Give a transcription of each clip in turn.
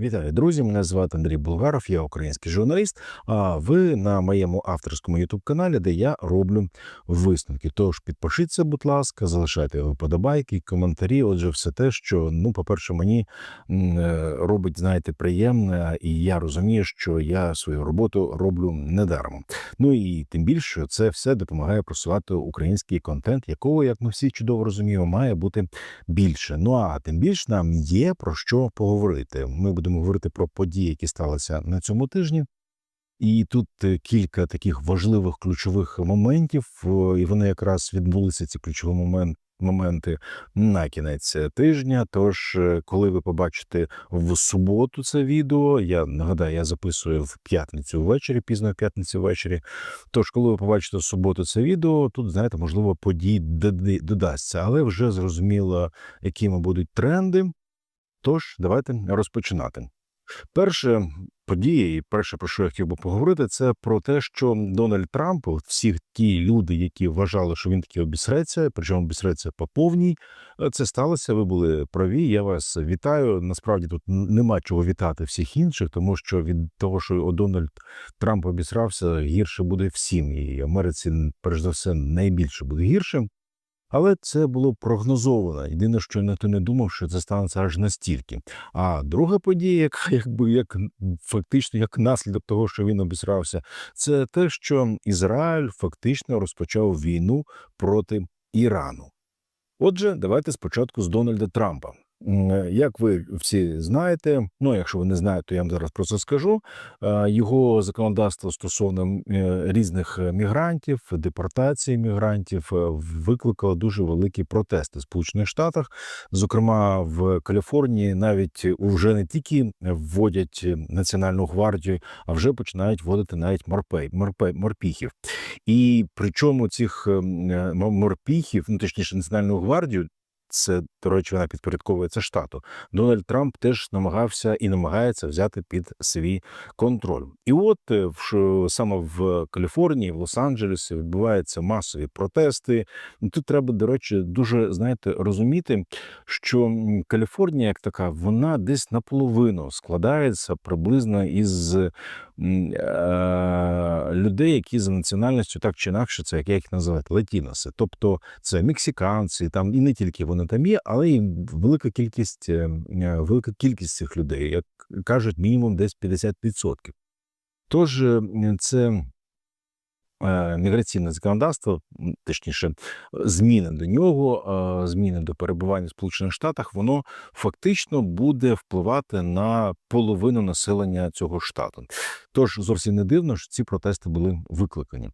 Вітаю, друзі! Мене звати Андрій Булгаров, я український журналіст. А ви на моєму авторському ютуб каналі, де я роблю висновки. Тож підпишіться, будь ласка, залишайте вподобайки, коментарі. Отже, все те, що ну, по-перше, мені е, робить, знаєте, приємне, і я розумію, що я свою роботу роблю недаром. Ну і тим більше це все допомагає просувати український контент, якого, як ми всі чудово розуміємо, має бути більше. Ну а тим більше нам є про що поговорити. Ми будемо говорити про події, які сталися на цьому тижні. І тут е, кілька таких важливих ключових моментів, е, і вони якраз відбулися ці ключові момент, моменти на кінець тижня. Тож, е, коли ви побачите в суботу це відео, я нагадаю, я записую в п'ятницю ввечері, пізно в п'ятницю ввечері. Тож, коли ви побачите в суботу це відео, тут знаєте, можливо, подій додасться, але вже зрозуміло, якими будуть тренди. Тож, давайте розпочинати. Перше подія, і перше, про що я хотів би поговорити, це про те, що Дональд Трамп, всі ті люди, які вважали, що він таки обісреться, причому обісреться по повній, е, це сталося. Ви були праві. Я вас вітаю. Насправді тут нема чого вітати всіх інших, тому що від того, що Дональд Трамп обісрався, гірше буде всім. І Америці, перш за все, найбільше буде гірше. Але це було прогнозовано. Єдине, що ніхто не думав, що це станеться аж настільки. А друга подія, яка якби як фактично як наслідок того, що він обісрався, це те, що Ізраїль фактично розпочав війну проти Ірану. Отже, давайте спочатку з Дональда Трампа. Е, Як ви всі знаєте, ну якщо ви не знаєте, то я вам зараз про це скажу. Його законодавство стосовно е, різних е, мігрантів, депортації мігрантів викликало дуже великі протести в Сполучених Штатах. Зокрема, в Каліфорнії навіть вже не тільки вводять національну гвардію, а вже починають вводити навіть морпей, морпе, морпіхів. І причому цих е, м, е, морпіхів, ну точніше, національну гвардію. Це, до речі, вона підпорядковується штату. Дональд Трамп теж намагався і намагається взяти під свій контроль. І от е, саме в Каліфорнії, в Лос-Анджелесі відбуваються масові протести. Ну, Тут треба, до речі, дуже знаєте розуміти, що Каліфорнія, як така, вона десь наполовину складається приблизно із е, людей, які за національністю так чи інакше, це як я їх називаю, латіноси. Тобто це мексиканці, там і не тільки вони там є, але і велика кількість, е, е, велика кількість цих людей, як кажуть, мінімум десь 50%. Тож е, це міграційне законодавство, точніше, зміни до нього, зміни до перебування в Сполучених Штатах, воно фактично буде впливати на половину населення цього штату. Тож зовсім не дивно, що ці протести були викликані.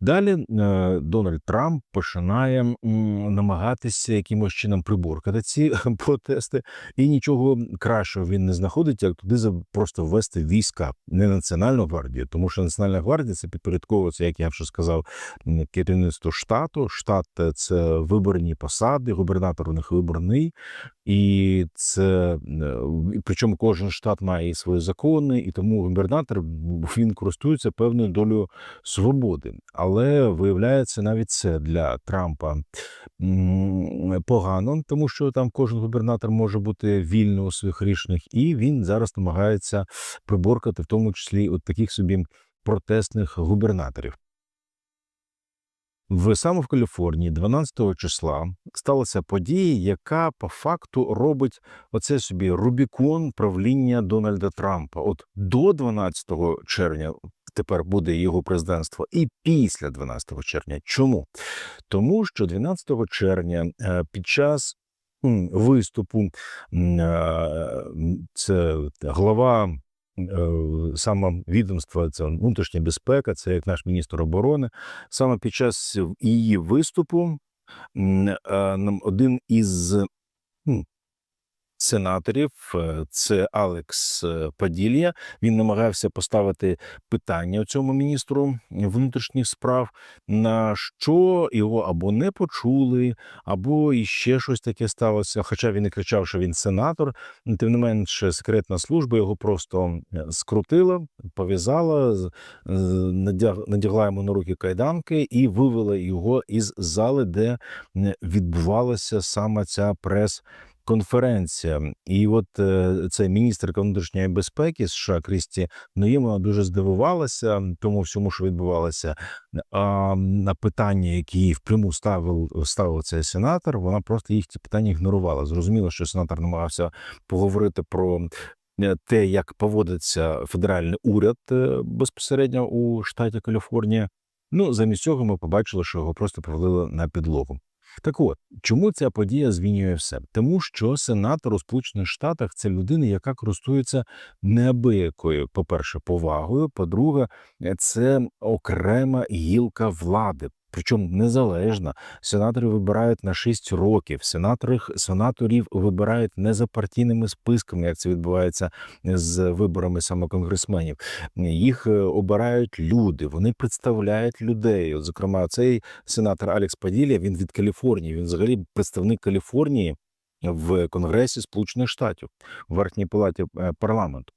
Далі е, Дональд Трамп починає намагатися якимось чином приборкати ці протести, і нічого кращого він не знаходить, як туди просто ввести війська, не національну гвардію, тому що національна гвардія це підпорядковується, як я вже сказав, керівництво штату. Штат це виборні посади, губернатор у них виборний, і це е, причому кожен штат має свої закони, і тому губернатор він користується певною долею свободи. Але виявляється, навіть це для Трампа погано, тому що там кожен губернатор може бути вільний у своїх рішеннях, і він зараз намагається приборкати, в тому числі от таких собі протестних губернаторів. В саме в Каліфорнії 12 числа сталася подія, яка по факту робить оце собі Рубікон правління Дональда Трампа. От до 12 червня тепер буде його президентство, і після 12 червня. Чому? Тому що 12 червня е, під час виступу е, це глава. е, Саме відомства це внутрішня безпека, це як наш міністр оборони. Саме під час її виступу один із сенаторів, е, це Алекс е, Паділья. Він намагався поставити питання цьому міністру внутрішніх справ, на що його або не почули, або іще щось таке сталося. Хоча він і кричав, що він сенатор, тим не менше, секретна служба його просто е, скрутила, пов'язала, надягла йому на руки кайданки і вивела його із зали, де відбувалася саме ця прес конференція, і от е, цей міністерка внутрішньої безпеки США Крісті вона дуже здивувалася тому всьому, що відбувалося. А на питання, які їй впряму ставив ставив цей сенатор, вона просто їх ці питання ігнорувала. Зрозуміло, що сенатор намагався поговорити про. е, Те, як поводиться федеральний уряд е, безпосередньо у штаті Каліфорнія, ну замість цього ми побачили, що його просто повалили на підлогу. Так от, чому ця подія змінює все? Тому що сенатор у Сполучених Штатах це людина, яка користується неабиякою, по-перше, повагою. По-друге, е, це окрема гілка влади. Причому незалежна. Сенатори вибирають на 6 років. Сенаторів, сенаторів вибирають не за партійними списками, як це відбувається з виборами саме конгресменів. Їх е, обирають люди, вони представляють людей. От, зокрема, цей сенатор Алекс Паділля, він від Каліфорнії. Він взагалі представник Каліфорнії в Конгресі Сполучених Штатів в верхній палаті е, парламенту.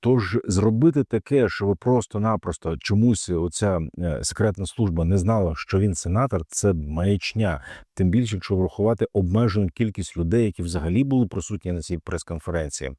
Тож зробити таке, що ви просто-напросто чомусь оця е, секретна служба не знала, що він сенатор, це маячня. Тим більше, якщо врахувати обмежену кількість людей, які взагалі були присутні на цій прес-конференції.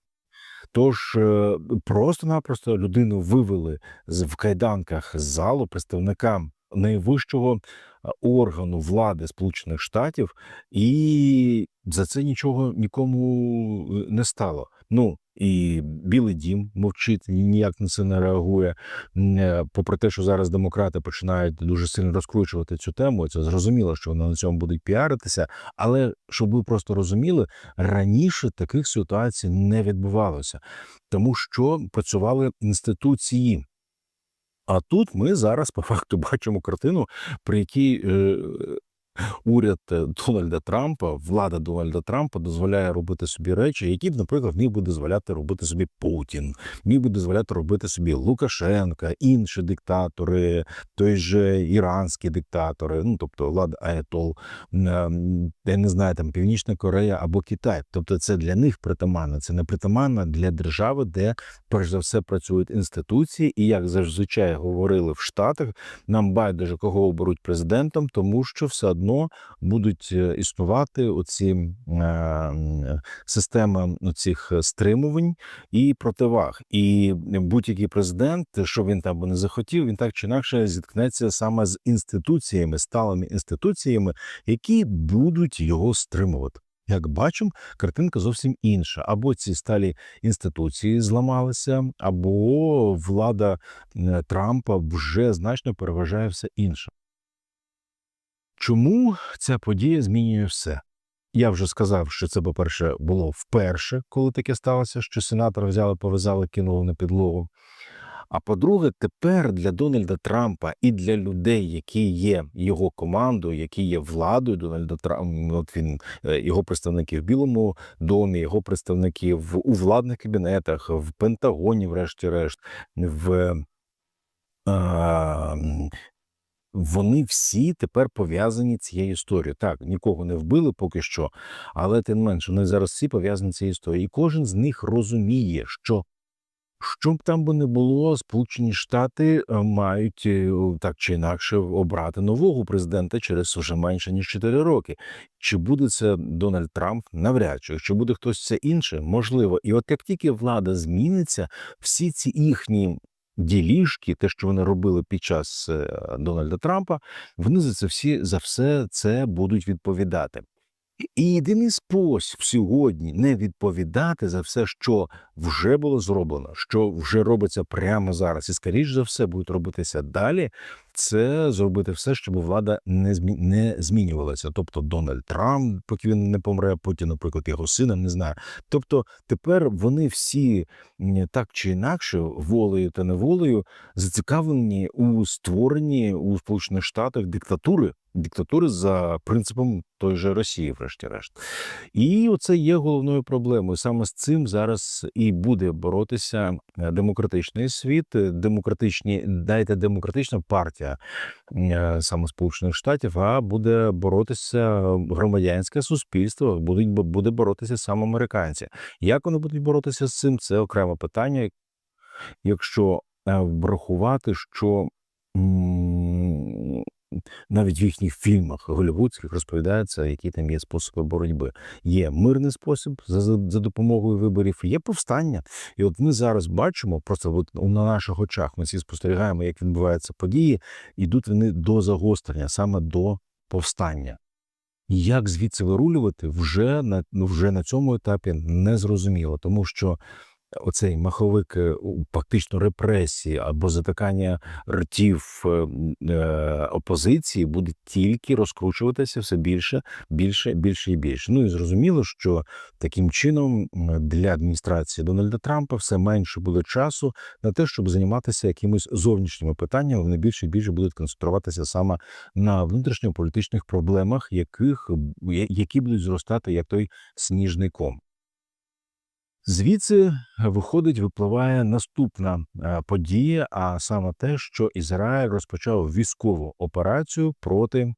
Тож е, просто-напросто людину вивели в кайданках з залу представникам найвищого е, органу влади Сполучених Штатів, і за це нічого нікому не стало. Ну і Білий Дім мовчить, ніяк на це не реагує. Е, Попри те, що зараз демократи починають дуже сильно розкручувати цю тему, це зрозуміло, що вони на цьому будуть піаритися. Але щоб ви просто розуміли, раніше таких ситуацій не відбувалося, тому що працювали інституції. А тут ми зараз по факту бачимо картину, при якій е, уряд е, Дональда Трампа, влада Дональда Трампа дозволяє робити собі речі, які б, наприклад, міг би дозволяти робити собі Путін, міг би дозволяти робити собі Лукашенка, інші диктатори, той же іранські диктатори, ну тобто влада Аятол, ем, я не знаю, там Північна Корея або Китай. Тобто, це для них притаманно, це не притаманно для держави, де перш за все працюють інституції, і як зазвичай говорили в Штатах, нам байдуже кого оберуть президентом, тому що все одно будуть е, існувати оці е, системи цих стримувань і противаг. І будь-який президент, що він там би не захотів, він так чи інакше зіткнеться саме з інституціями, сталими інституціями, які будуть його стримувати. Як бачимо, картинка зовсім інша. Або ці сталі інституції зламалися, або влада е, Трампа вже значно переважає все інше. Чому ця подія змінює все? Я вже сказав, що це, по-перше, було вперше, коли таке сталося, що сенатора взяли, повязали, кинули на підлогу. А по-друге, тепер для Дональда Трампа і для людей, які є його командою, які є владою Дональда Трампа, от він е, його представники в Білому домі, його представники в у владних кабінетах, в Пентагоні, врешті-решт, в м, вони всі тепер пов'язані цією історією. Так, нікого не вбили поки що, але тим менше, вони зараз всі пов'язані цією історією. І кожен з них розуміє, що що б там би не було, Сполучені Штати е, мають е, так чи інакше обрати нового президента через вже менше ніж 4 роки. Чи буде це Дональд Трамп? Навряд чи чи буде хтось це інше? Можливо, і от як тільки влада зміниться, всі ці їхні діліжки, те, що вони робили під час е, Дональда Трампа, вони за це всі за все це будуть відповідати. І єдиний спосіб сьогодні не відповідати за все, що вже було зроблено, що вже робиться прямо зараз, і скоріш за все будуть робитися далі. Це зробити все, щоб влада не змі... не змінювалася. Тобто Дональд Трамп, поки він не помре, потім, наприклад, його сина, не знаю. Тобто тепер вони всі так чи інакше, волею та неволею, зацікавлені у створенні у Сполучених Штатах диктатури. Диктатури за принципом той же Росії, врешті-решт, і оце є головною проблемою. Саме з цим зараз і буде боротися е, демократичний світ, е, демократичні дайте демократична партія е, саме Сполучених Штатів, а буде боротися громадянське суспільство, будуть буде боротися саме американці. Як вони будуть боротися з цим? Це окреме питання. Якщо врахувати, що навіть в їхніх фільмах голівудських розповідається, які там є способи боротьби. Є мирний спосіб за, за, допомогою виборів, є повстання. І от ми зараз бачимо, просто от на наших очах ми всі спостерігаємо, як відбуваються події, ідуть вони до загострення, саме до повстання. Як звідси вирулювати вже на ну, вже на цьому етапі не зрозуміло, тому що оцей маховик е, фактично репресії або затикання ртів е, е, опозиції буде тільки розкручуватися все більше, більше, більше і більше. Ну і зрозуміло, що таким чином для адміністрації Дональда Трампа все менше буде часу на те, щоб займатися якимись зовнішніми питаннями. Вони більше і більше будуть концентруватися саме на внутрішньополітичних проблемах, яких які будуть зростати як той сніжний ком. Звідси е, виходить, випливає наступна е, подія, а саме те, що Ізраїль розпочав військову операцію проти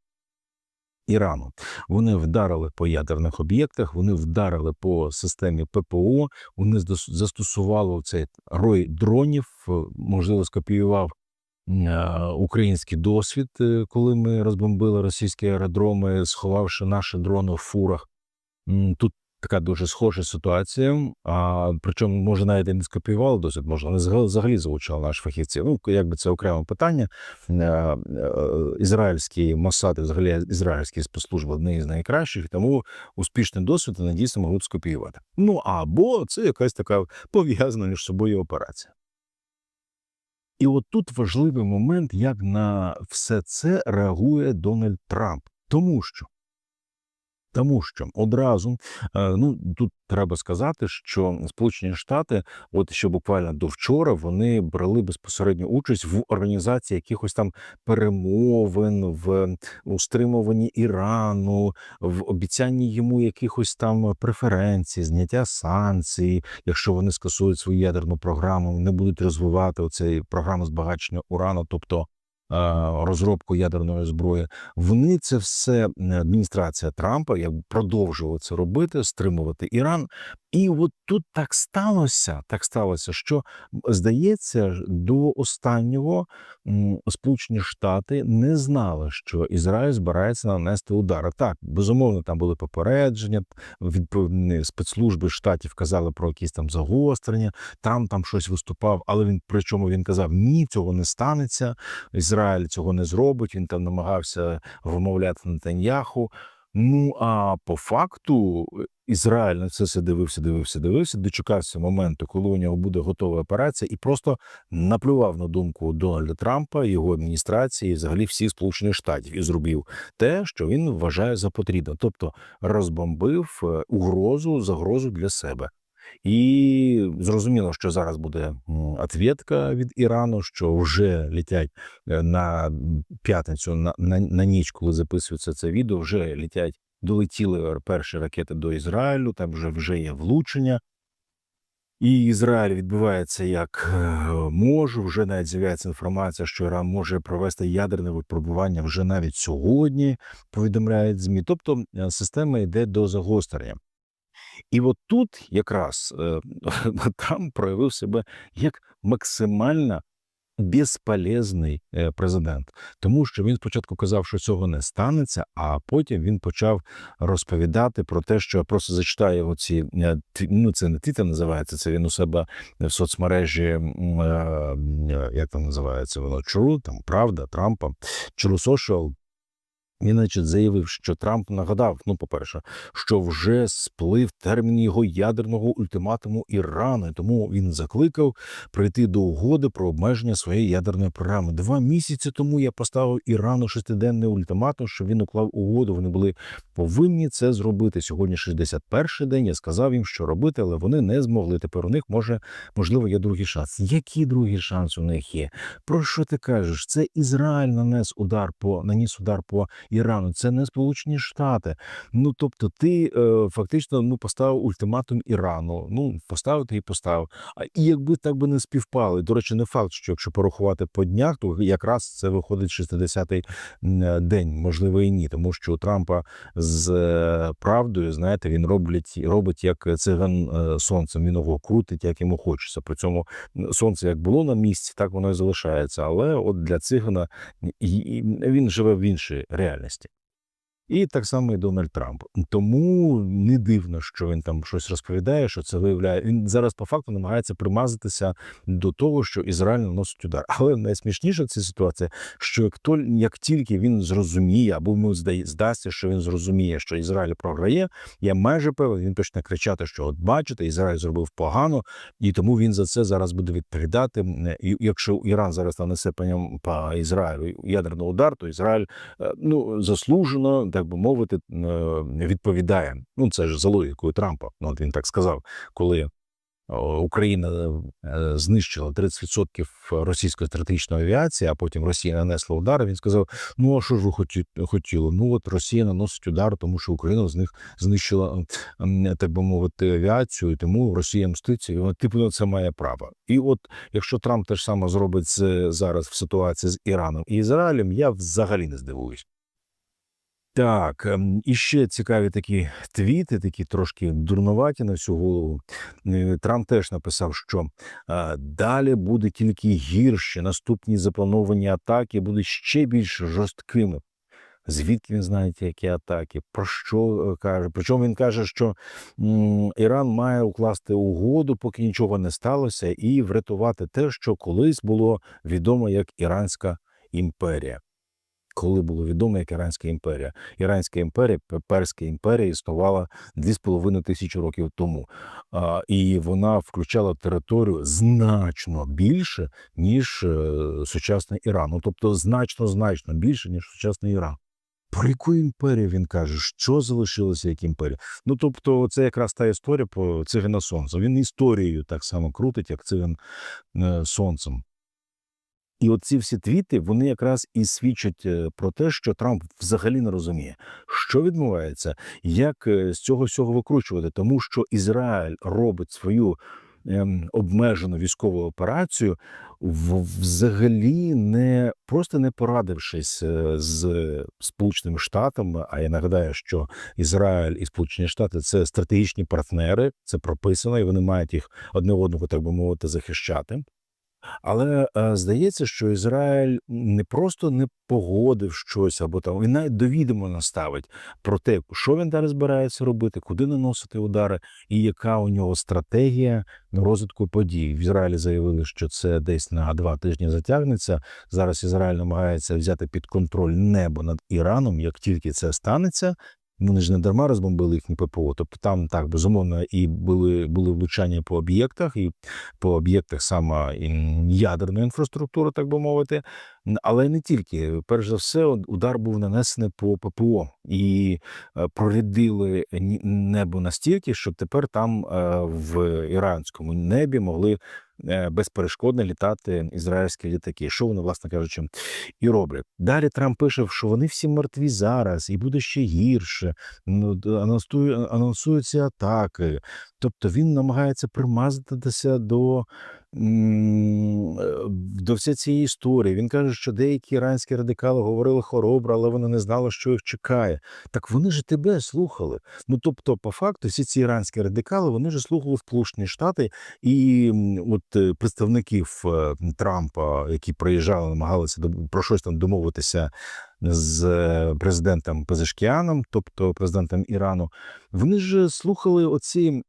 Ірану. Вони вдарили по ядерних об'єктах, вони вдарили по системі ППО, вони застосували цей рой дронів, е, можливо, скопіював український досвід, коли ми розбомбили російські аеродроми, сховавши наші дрони в фурах. Тут така дуже схожа ситуація. А причому, може, навіть і не скопіювали досвід, може, вони взагалі- залучали наші фахівці. Ну, якби це окреме питання. Е, е, Ізраїльський Моссад, і взагалі ізраїльські спецслужби одні з найкращих, тому успішний досвід вони дійсно б скопіювати. Ну або це якась така пов'язана між собою операція. І от тут важливий момент, як на все це реагує Дональд Трамп. Тому що тому що одразу е, ну тут треба сказати, що Сполучені Штати, от ще буквально до вчора, вони брали безпосередню участь в організації якихось там перемовин, в устримуванні Ірану, в обіцянні йому якихось там преференцій, зняття санкцій, якщо вони скасують свою ядерну програму, не будуть розвивати оцей програму збагачення урану, тобто розробку ядерної зброї. Вони це все адміністрація Трампа як продовжувала це робити, стримувати Іран. І от тут так сталося, так сталося, що здається, до останнього Сполучені Штати не знали, що Ізраїль збирається нанести удари. Так, безумовно, там були попередження. Відповідні спецслужби штатів казали про якісь там загострення. Там там щось виступав, але він причому він казав: ні, цього не станеться. Ізраїль цього не зробить. Він там намагався вмовляти Нетаньяху. Ну а по факту е, Ізраїль на це все дивився, дивився, дивився, дочекався моменту, коли у нього буде готова операція, і просто наплював на думку Дональда Трампа, його адміністрації, і взагалі всіх сполучених штатів, і зробив те, що він вважає за потрібне, тобто розбомбив е, угрозу, загрозу для себе. І зрозуміло, що зараз буде ответка від Ірану, що вже літять е, на п'ятницю на, на, на ніч, коли записується це відео, вже літять, долетіли перші ракети до Ізраїлю, там вже вже є влучення. І Ізраїль відбувається як е, може. Вже навіть з'являється інформація, що Іран може провести ядерне випробування вже навіть сьогодні. Повідомляють змі. Тобто е, система йде до загострення. І от тут якраз е, там проявив себе як максимально безполезний е, президент, тому що він спочатку казав, що цього не станеться, а потім він почав розповідати про те, що просто зачитаю оці е, ну це не титр називається, це він у себе в соцмережі, як там називається воно True, там Правда, Трампа, True Social, він, значить, заявив, що Трамп нагадав: ну, по-перше, що вже сплив термін його ядерного ультиматуму Ірану, тому він закликав прийти до угоди про обмеження своєї ядерної програми. Два місяці тому я поставив Ірану шестиденний ультиматум, що він уклав угоду. Вони були повинні це зробити. Сьогодні 61-й день. Я сказав їм, що робити, але вони не змогли. Тепер у них може можливо є другий шанс. Який другий шанс у них є? Про що ти кажеш? Це Ізраїль нанес удар по наніс удар по Ірану, це не Сполучені Штати. Ну тобто, ти е, фактично ну поставив ультиматум Ірану. Ну поставив ти і поставив. А і якби так би не співпали. До речі, не факт, що якщо порахувати по днях, то якраз це виходить 60-й день, можливо, і ні, тому що у Трампа з е, правдою, знаєте, він робить робить як циган е, сонцем. Він його крутить, як йому хочеться. При цьому сонце як було на місці, так воно і залишається. Але от для цигана він живе в іншій реальності. realistic. І так само і Дональд Трамп. Тому не дивно, що він там щось розповідає, що це виявляє. Він зараз по факту намагається примазатися до того, що Ізраїль наносить удар. Але найсмішніше в цій ситуації, що як то як тільки він зрозуміє, або йому здасться, що він зрозуміє, що Ізраїль програє, я майже певен, він почне кричати, що от бачите, Ізраїль зробив погано, і тому він за це зараз буде відповідати. І якщо Іран зараз нанесе по ньому по Ізраїлю ядерний удар, то Ізраїль е, ну заслужено, так би мовити, е, відповідає. Ну це ж за логікою Трампа. Ну от він так сказав, коли Україна е, знищила 30% російської стратегічної авіації, а потім Росія нанесла удар. Він сказав: Ну а що ж ви хотіли? Ну от Росія наносить удар, тому що Україна з них знищила так би мовити авіацію, і тому Росія мститься. І от, типу на це має право. І от якщо Трамп теж саме зробить зараз в ситуації з Іраном і Ізраїлем, я взагалі не здивуюсь. Так, ем, і ще цікаві такі твіти, такі трошки дурнуваті на всю голову. Е, Трамп теж написав, що е, далі буде тільки гірше. Наступні заплановані атаки будуть ще більш жорсткими. Звідки він знає які атаки? Про що е, каже? Причому він каже, що Іран має укласти угоду, поки нічого не сталося, і врятувати те, що колись було відомо як Іранська імперія коли було відомо як Іранська імперія. Іранська імперія, Перська імперія існувала 2,5 тисячі років тому. І вона включала територію значно більше, ніж е, сучасний Іран. Ну, тобто значно, значно більше, ніж сучасний Іран. Про яку імперію він каже, що залишилося як імперія? Ну тобто, це якраз та історія про цигана сонця. Він історією так само крутить, як циган е, сонцем. І оці всі твіти вони якраз і свідчать е, про те, що Трамп взагалі не розуміє, що відбувається, як е, з цього всього викручувати, тому що Ізраїль робить свою ем, обмежену військову операцію, взагалі не просто не порадившись е, з Сполученими Штатами. А я нагадаю, що Ізраїль і Сполучені Штати це стратегічні партнери, це прописано, і вони мають їх одне одного, так би мовити, захищати. Але е, здається, що Ізраїль не просто не погодив щось або там він навіть довідомо наставить про те, що він далі збирається робити, куди наносити удари, і яка у нього стратегія розвитку подій. В Ізраїлі заявили, що це десь на два тижні затягнеться. Зараз Ізраїль намагається взяти під контроль небо над Іраном. Як тільки це станеться. Вони ж не дарма розбомбили їхні ППО. Тобто там так безумовно і були були влучання по об'єктах, і по об'єктах саме і ядерної інфраструктури, так би мовити. Але не тільки. Перш за все, удар був нанесений по ППО і е, прорядили небо настільки, що тепер там е, в іранському небі могли безперешкодно літати ізраїльські літаки. Що вони, власне кажучи, і роблять. Далі Трамп пише, що вони всі мертві зараз, і буде ще гірше. Ну, анонсуються атаки. Тобто він намагається примазатися до, е, до всієї цієї історії. Він каже, що деякі іранські радикали говорили хоробро, але вони не знали, що їх чекає. Так вони ж тебе слухали. Ну тобто, по факту, всі ці іранські радикали вони ж слухали Сполучені Штати і от е, представників е, Трампа, які приїжджали, намагалися про щось там домовитися з е, президентом Пезешкіаном, тобто президентом Ірану. Вони ж слухали оці.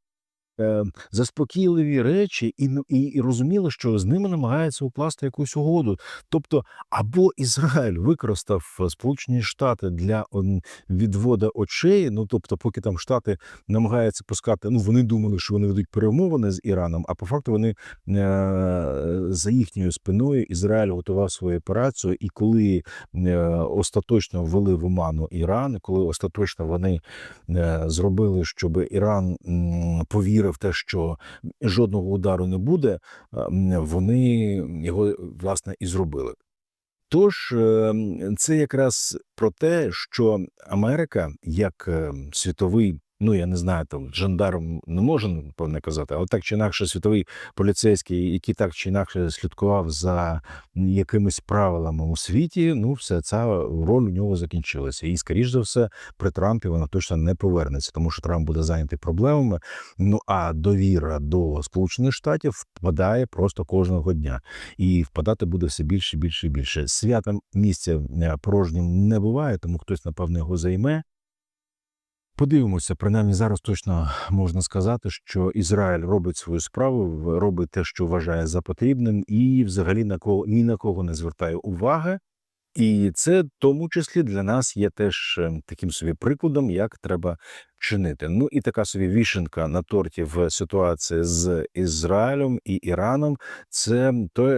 Е, Заспокійливі речі і, ну, і, і розуміли, що з ними намагаються укласти якусь угоду. Тобто, або Ізраїль використав е, Сполучені Штати для відвода очей. Ну тобто, поки там Штати намагаються пускати, ну вони думали, що вони ведуть перемовини з Іраном, а по факту вони е, за їхньою спиною Ізраїль готував свою операцію, і коли е, остаточно ввели в оману Іран, коли остаточно вони е, зробили, щоб Іран повірив в те, що жодного удару не буде, вони його власне і зробили. Тож е, це якраз про те, що Америка як е, світовий. Ну, я не знаю, там жандарм не можу певне казати, але так чи інакше, світовий поліцейський, який так чи інакше слідкував за якимись правилами у світі, ну все ця роль у нього закінчилася. І скоріш за все, при Трампі вона точно не повернеться, тому що Трамп буде зайнятий проблемами. Ну а довіра до Сполучених Штатів впадає просто кожного дня, і впадати буде все більше, більше більше. Святом місця е, порожнім не буває, тому хтось напевно його займе. Подивимося, принаймні зараз точно можна сказати, що Ізраїль робить свою справу, робить те, що вважає за потрібним, і взагалі на кого ні на кого не звертає уваги. І це в тому числі для нас є теж е, таким собі прикладом, як треба чинити. Ну і така собі вішенка на торті в ситуації з Ізраїлем і Іраном. Це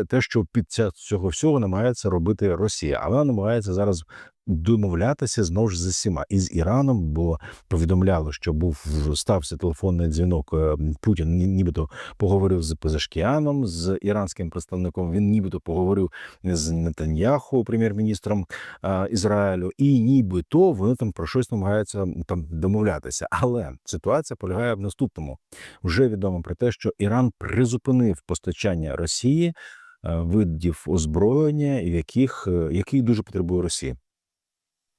те, що під цього всього намагається робити Росія, а вона намагається зараз домовлятися знову ж з усіма і з Іраном, бо повідомляло, що був стався телефонний дзвінок. е, Путін нібито поговорив з Пезашкіаном, з іранським представником. Він нібито поговорив з Нетаньяху, прем'єр-міністром Ізраїлю, і нібито вони там про щось намагаються там домовлятися. Але ситуація полягає в наступному. Вже відомо про те, що Іран призупинив постачання Росії е, видів озброєння, яких е, який дуже потребує Росія.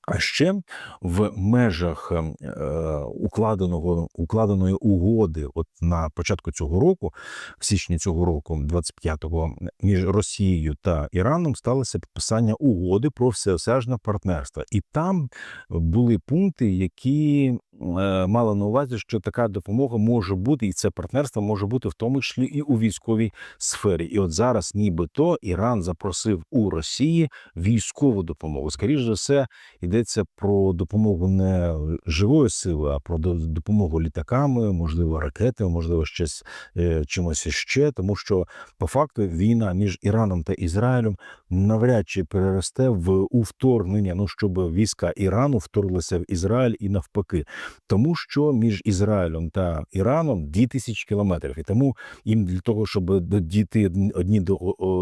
А ще в межах ем, е, укладеного укладеної угоди, от на початку цього року, в січні цього року, 25-го, між Росією та Іраном сталося підписання угоди про всеосяжне партнерство, і там були пункти, які е, мали на увазі, що така допомога може бути, і це партнерство може бути в тому числі і у військовій сфері. І от зараз, нібито, Іран запросив у Росії військову допомогу. Скоріше за все, йдеться про допомогу не живої сили, а про допомогу літаками, можливо, ракетами, можливо, щось е, чимось ще, тому що по факту війна між Іраном та Ізраїлем навряд чи переросте в у вторгнення. Ну щоб війська Ірану вторглися в Ізраїль і навпаки, тому що між Ізраїлем та Іраном 2000 кілометрів, і тому їм для того, щоб дійти одні до,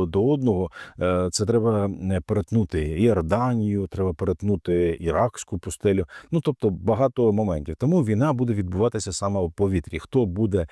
до одного, е, це треба е, перетнути Іорданію, треба перетнути Іракську пустелю. Ну тобто багато моментів. Тому війна буде відбуватися саме у повітрі. Хто буде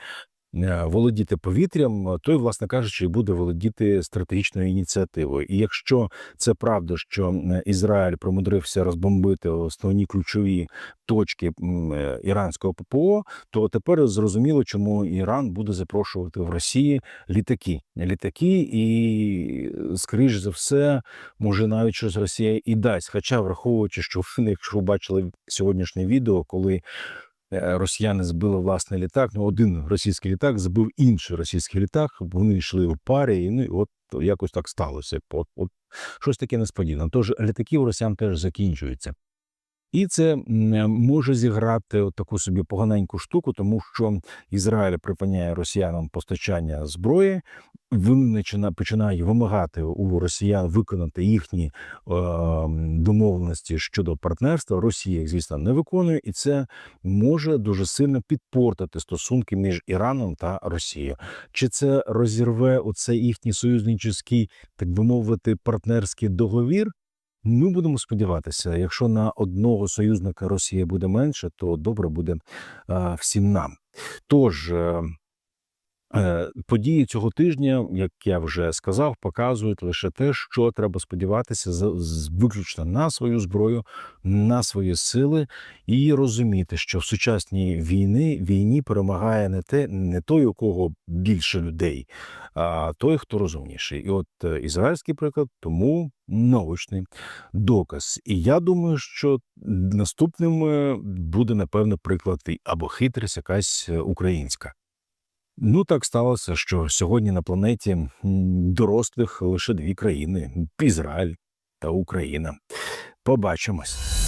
володіти повітрям, той, власне кажучи, буде володіти стратегічною ініціативою. І якщо це правда, що е, Ізраїль примудрився розбомбити основні ключові точки е, іранського ППО, то тепер зрозуміло, чому Іран буде запрошувати в Росії літаки. Літаки, і скоріш за все, може навіть щось Росія і дасть. Хоча, враховуючи, що ви, якщо ви бачили сьогоднішнє відео, коли е, росіяни збили власний літак, ну один російський літак збив інший російський літак. Вони йшли в парі, і ну і от якось так сталося. От, от щось таке несподіване. Тож літаки у росіян теж закінчуються. І це може зіграти таку собі поганеньку штуку, тому що Ізраїль припиняє росіянам постачання зброї. Він почина- починає вимагати у росіян виконати їхні е, домовленості щодо партнерства. Росія, їх, звісно, не виконує, і це може дуже сильно підпортити стосунки між Іраном та Росією. Чи це розірве оцей їхній союзничий, так би мовити, партнерський договір? Ми будемо сподіватися, якщо на одного союзника Росія буде менше, то добре буде всім нам. Тож е, події цього тижня, як я вже сказав, показують лише те, що треба сподіватися виключно на свою зброю, на свої сили, і розуміти, що в сучасній війни війні перемагає не те, не той, у кого більше людей, а той, хто розумніший. І от е, ізраїльський приклад тому наочний доказ. І я думаю, що наступним е, буде напевно приклад або хитрість якась е, українська. Ну так сталося, що сьогодні на планеті дорослих лише дві країни: Ізраїль та Україна. Побачимось.